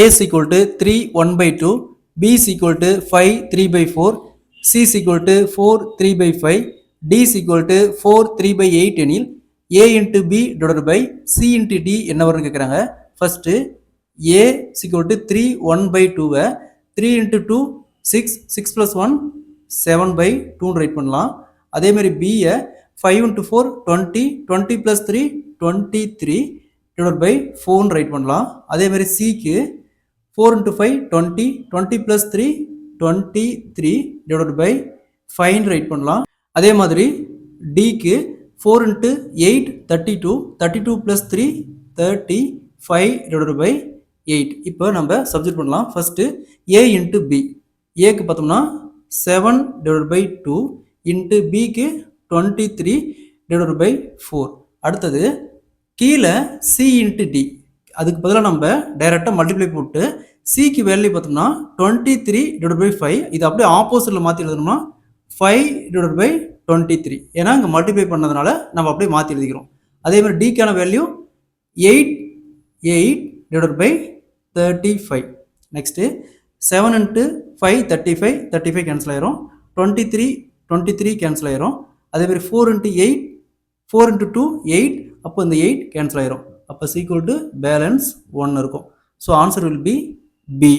A's equal to three one by two B's equal to five three by four C's equal to four three by five D's equal to four three by eight எனில் ஏ into B டொடர் by C into D என்ன வரும்னு கேட்குறாங்க first A is equal to three one by டூவை three into two six six plus one seven by டூன்னு write பண்ணலாம். அதேமாரி பியை five into four twenty twenty plus three twenty three டொடர் by four write பண்ணலாம். அதேமாரி சிக்கு four into five twenty twenty plus three twenty three divide by five write பண்ணலாம். அதே மாதிரி டிக்கு four into eight thirty two thirty two plus three thirty five divide by eight இப்போ நம்ம subject பண்ணலாம். ஃபஸ்ட்டு ஏ இன்ட்டு பி ஏக்கு பார்த்தோம்னா seven divide by two into பிக்கு twenty three divide by four அடுத்தது கீழே சி இன்ட்டு டி அதுக்கு பதிலாக நம்ம டைரெக்டாக மல்டிப்ளை போட்டு சிக்கு வேல்யூ பார்த்தோம்னா twenty three divide by five இது அப்படியே ஆப்போசிட்டில் மாற்றி எழுதணும்னா five divide by twenty three ஏன்னா இங்கே மல்டிப்ளை பண்ணதுனால நம்ம அப்படியே மாற்றி எழுதிக்கிறோம். அதே மாதிரி டிக்கான value eight eight divide by thirty five next seven into five thirty five thirty five cancel ஆயிரும். Twenty three twenty three cancel ஆயிரும். அதே மாதிரி four into eight four into two eight அப்போ இந்த எயிட் கேன்சல் ஆயிரும். அப்போ is equal to balance one இருக்கும். So answer will be B